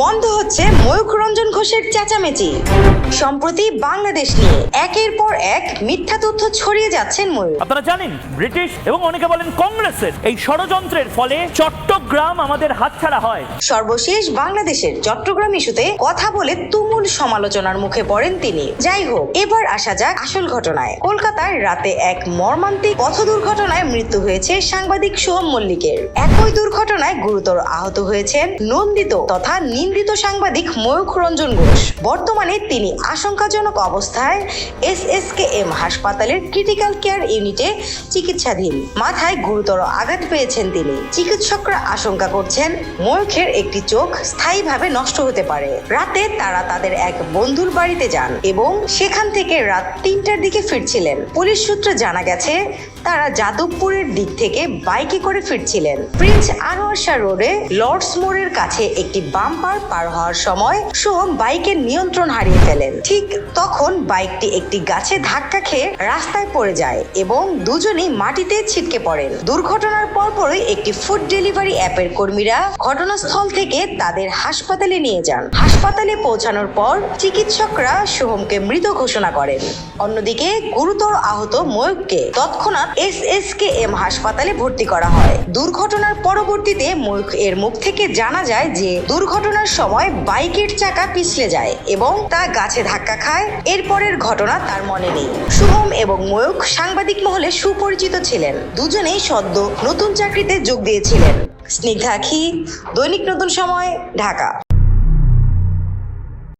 বন্ধ হচ্ছে ময়ূখ রঞ্জন ঘোষের চেঁচামেচি। সম্প্রতি বাংলাদেশ নিয়ে একের পর এক মিথ্যা তথ্য ছড়িয়ে যাচ্ছেন ময়ূর। আপনারা জানেন ব্রিটিশ এবং অনেকে বলেন কংগ্রেসের এই ষড়যন্ত্রের ফলে চট্টগ্রাম আমাদের হাতছাড়া হয়। সর্বশেষ বাংলাদেশের চট্টগ্রাম ইস্যুতে কথা বলে তুমুল সমালোচনার মুখে পড়েন তিনি। যাই হোক এবার আসা যাক আসল ঘটনায়। কলকাতায় রাতে এক মর্মান্তিক পথ দুর্ঘটনায় মৃত্যু হয়েছে সাংবাদিক সোহম মল্লিকের। একই দুর্ঘটনায় গুরুতর আহত হয়েছেন নন্দিত তথা নিন্দিত সাংবাদিক ময়ূখ রঞ্জন ঘোষ। বর্তমানে তিনি আশঙ্কাজনক অবস্থায় এস এস কে এম হাসপাতালের ক্রিটিক্যাল কেয়ার ইউনিটে চিকিৎসাধীন। মাথায় গুরুতর আঘাত পেয়েছেন তিনি। চিকিৎসকরা আশঙ্কা করছেন, ময়ূখের একটি চোখ স্থায়ীভাবে নষ্ট হতে পারে। রাতে তারা তাদের এক বন্ধুর বাড়িতে যান এবং সেখান থেকে রাত তিনটার দিকে ফিরছিলেন। পুলিশ সূত্রে জানা গেছে তারা যাদবপুরের দিক থেকে বাইকে করে ফিরছিলেন। প্রিন্স আনোয়ার শাহ রোডে লর্ডস মোড়ের কাছে একটি বাম্পার পার হওয়ার সময় সোহম বাইকের নিয়ন্ত্রণ হারিয়ে ফেলেন। ঠিক তখন বাইকটি একটি গাছে ধাক্কা খেয়ে রাস্তায় পড়ে যায় এবং দুজনেই মাটিতে ছিটকে পড়েন। দুর্ঘটনার পরপরই একটি ফুড ডেলিভারি অ্যাপের কর্মীরা ঘটনাস্থল থেকে তাদের হাসপাতালে নিয়ে যান। হাসপাতালে পৌঁছানোর পর চিকিৎসকরা সোহমকে মৃত ঘোষণা করেন। অন্যদিকে গুরুতর আহত ময়ূককে তৎক্ষণাৎ এস এস কে এম হাসপাতালে ভর্তি করা হয়। দুর্ঘটনার পরবর্তীতে ময়ূক এর মুখ থেকে জানা যায় যে দুর্ঘটনার সময় বাইকের চাকা পিছলে যায় এবং তা গাছে ধাক্কা খায়। এরপরের ঘটনা তার মনে নেই। শুভম এবং ময়ূক সাংবাদিক মহলে সুপরিচিত ছিলেন। দুজনেই সদ্য নতুন চাকরিতে যোগ দিয়েছিলেন। স্নিগ্ধা দৈনিক নতুন সময়, ঢাকা।